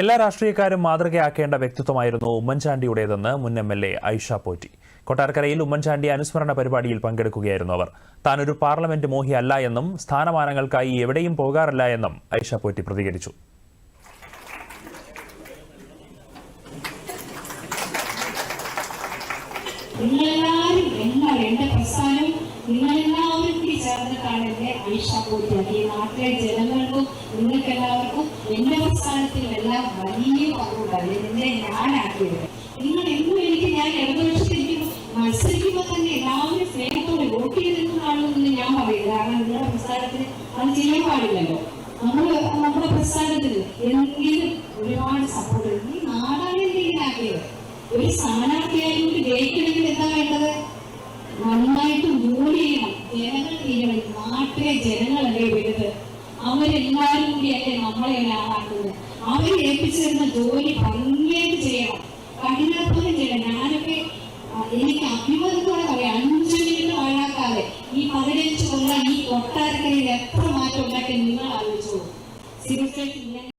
എല്ലാ രാഷ്ട്രീയക്കാരും മാതൃകയാക്കേണ്ട വ്യക്തിത്വമായിരുന്നു ഉമ്മൻചാണ്ടിയുടേതെന്ന് മുൻ M L A Aisha Potti. കൊട്ടാരക്കരയിൽ ഉമ്മൻചാണ്ടി അനുസ്മരണ പരിപാടിയിൽ പങ്കെടുക്കുകയായിരുന്നു അവർ. താനൊരു പാർലമെന്റ് മോഹി അല്ല എന്നും സ്ഥാനമാനങ്ങൾക്കായി എവിടെയും പോകാറില്ല എന്നും ഐഷ പോറ്റി പ്രതികരിച്ചു. എല്ലാവരും പ്രസ്ഥാനം? നിങ്ങളെല്ലാവരും ഐഷ പൂർത്തിയാക്കി ഈ നാട്ടിലെ ജനങ്ങൾക്കും നിങ്ങൾക്ക് എല്ലാവർക്കും എന്റെ പ്രസ്ഥാനത്തിൽ എല്ലാം വലിയ പങ്കുണ്ടായി എന്നെ ഞാനാക്കിയത് നിങ്ങൾ എന്നും എനിക്ക് ഞാൻ ഇടതുപക്ഷത്തിൽ മത്സരിക്കുമ്പോൾ തന്നെ എല്ലാവരും സ്നേഹത്തോടെ വോട്ട് ചെയ്തിട്ടുള്ളതാണെന്ന് ഞാൻ പറയും. കാരണം നിങ്ങളുടെ പ്രസ്ഥാനത്തിന് അത് ചെയ്യാൻ പാടില്ലല്ലോ. നമ്മൾ നമ്മുടെ പ്രസ്ഥാനത്തിന് എന്തെങ്കിലും ഒരുപാട് സപ്പോർട്ട് ഈ നാടാണ് എന്തെങ്കിലും ഒരു സ്ഥാനാർത്ഥിയായിട്ട് ജയിക്കണമെങ്കിൽ എന്താ വേണ്ടത്? നന്നായിട്ട് ജോലി ചെയ്യണം. ജനങ്ങൾ നാട്ടിലെ ജനങ്ങളല്ലേ വലുത് അവരെല്ലാവരും കൂടിയല്ലേ നമ്മളെ ഒരാളാക്കുന്നത് അവർ അവരെ ഏൽപ്പിച്ചു ജോലി ഭംഗിയായിട്ട് ചെയ്യണം. കഠിനാധ്വാനം ചെയ്യണം. ഞാനൊക്കെ എനിക്ക് അഭിമാനത്തോടെ പറയാം. അഞ്ചു മിനിറ്റ് പാഴാക്കാതെ ഈ പതിനഞ്ച് കൊല്ലം ഈ കൊട്ടാരക്കരയിൽ എത്ര മാറ്റം ഉണ്ടാക്കി നിങ്ങൾ ആലോചിച്ചോളൂ സിവിൽ സ്റ്റേഷൻ